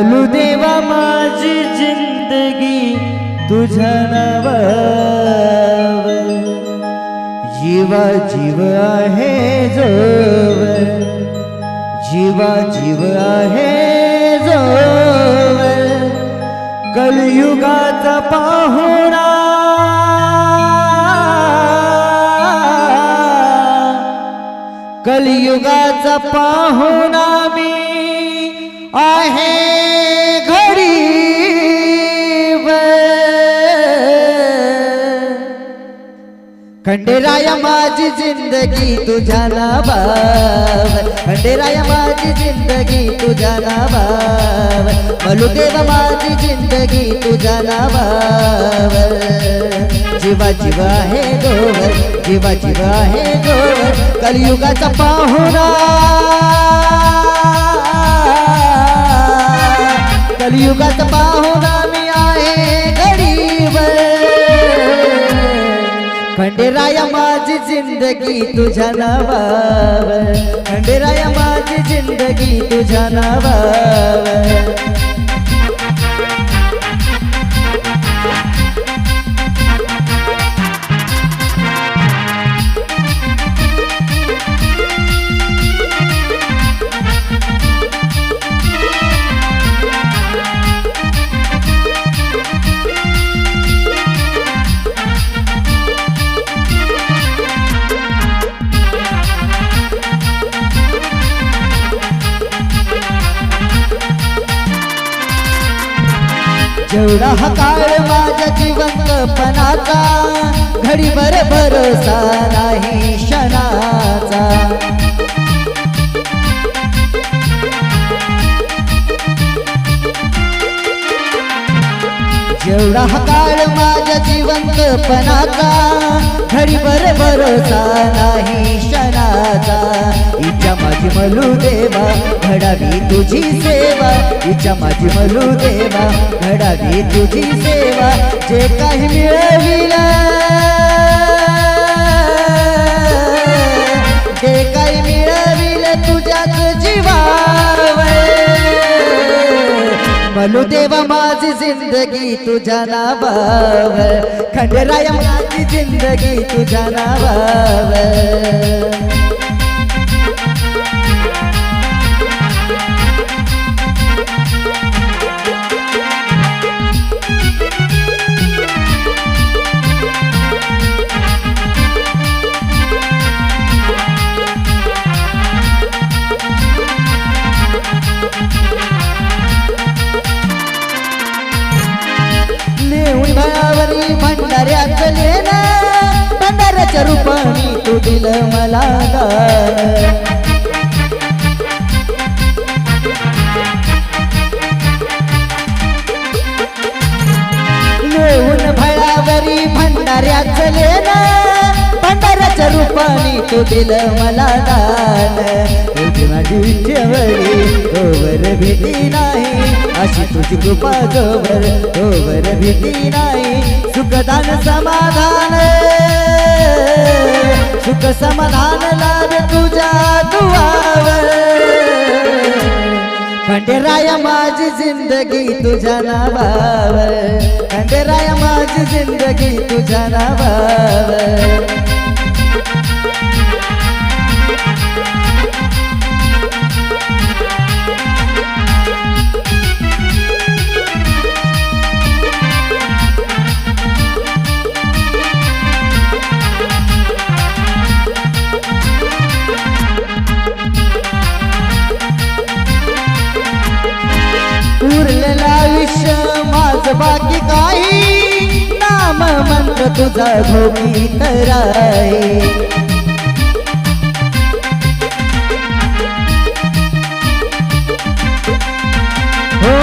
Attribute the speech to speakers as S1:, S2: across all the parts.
S1: मलू देवा माझी जिंदगी तुझ्या नावा जीवा जीव आहे जोव जीवा जीव आहे जो कलयुगाचा पाहुणा. कलयुगाचा पाहुणा मी आहे. खंडेराय माझी जिंदगी तुझ्या नावावर. खंडेराय माझी जिंदगी तुझ्या नावावर. मलुदेव माझी जिंदगी तुझ्या नावावर. जीवा जीवा आहे गोवर जीवा जीवा आहे गोवर. कलियुगाचा पाहुणा. कलियुगाचा जिंदगी तुझ्या नावावर. खंडेराया माझी जिंदगी तुझ्या नावावर. जेवढा हा काळ माझ्या जिवंतपणाचा घडीभर भरोसा नाही क्षणाचा. जेवढा हा काळ माझ्या जिवंतपणाचा घडीभर भरोसा नाही क्षणाचा. इच्छा माझी मलू देवा घडावी तुझी सेवा. इच्छा माझी मलू देवा घडावी तुझी सेवा. जे काही मिळविला जे काही मिळविल तुझ्याच जीवा मलू देवा माझी जिंदगी तुझ्या नावावर. खंडराय माझी जिंदगी तुझ्या नावावर. नेऊन भयावरी भंडाऱ्याच लेना भंडाऱ्याच्या रूपाने तू दिलं मला दान. तू दिलं मला दान. तुझी माझी इच्छेवरी ओवर भीती नाही. अशी तुझी कृपा गोवर ओवर भीती नाही. सुखदान समाधान. सुख समाधान लाभ तुझ्या दुआवर. खंडेराया माझी जिंदगी तुझ्या नावावर. खंडेराया माझी जिंदगी तुझ्या नावावर. आयुष्य माझ बाकी काही. नाम मंत्र तुझा भोगी कराय हो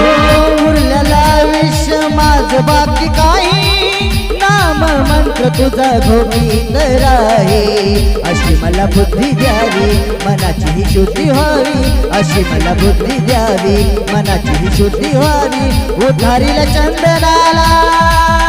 S1: माझ बाकी काही मात्र तुझा भोगी तराय अशी मला बुद्धी द्यावी मनाची ही शुद्धी व्हावी. अशी मला बुद्धी द्यावी मनाची ही शुद्धी व्हावी. उधारील चंदनाला.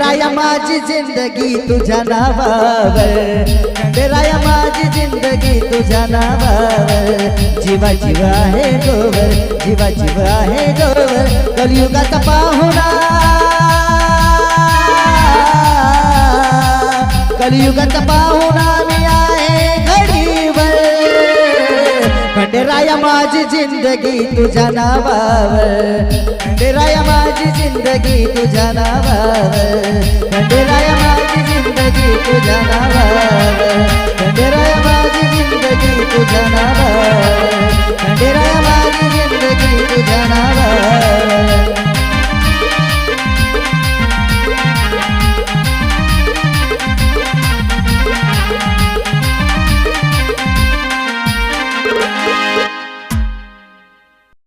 S1: खंडेराया माझी जिंदगी तुझ्या नावावर. खंडेराया माझी जिंदगी तुझ्या नावावर. जीवा जीव आहे गोवर जीवा जीव आहे गोवर कलियुगाचा पाहुणा. कलियुगाचा पाहुणा मी आहे घडीवर. खंडेराया माझी जिंदगी तुझ्या नावावर. खंडेराया माझी जिंदगी तुझ्या नावावर. खंडेराया माझी जिंदगी तुझ्या नावावर. खंडेराया माझी जिंदगी तुझ्या नावावर. खंडेराया माझी जिंदगी तुझ्या नावावर.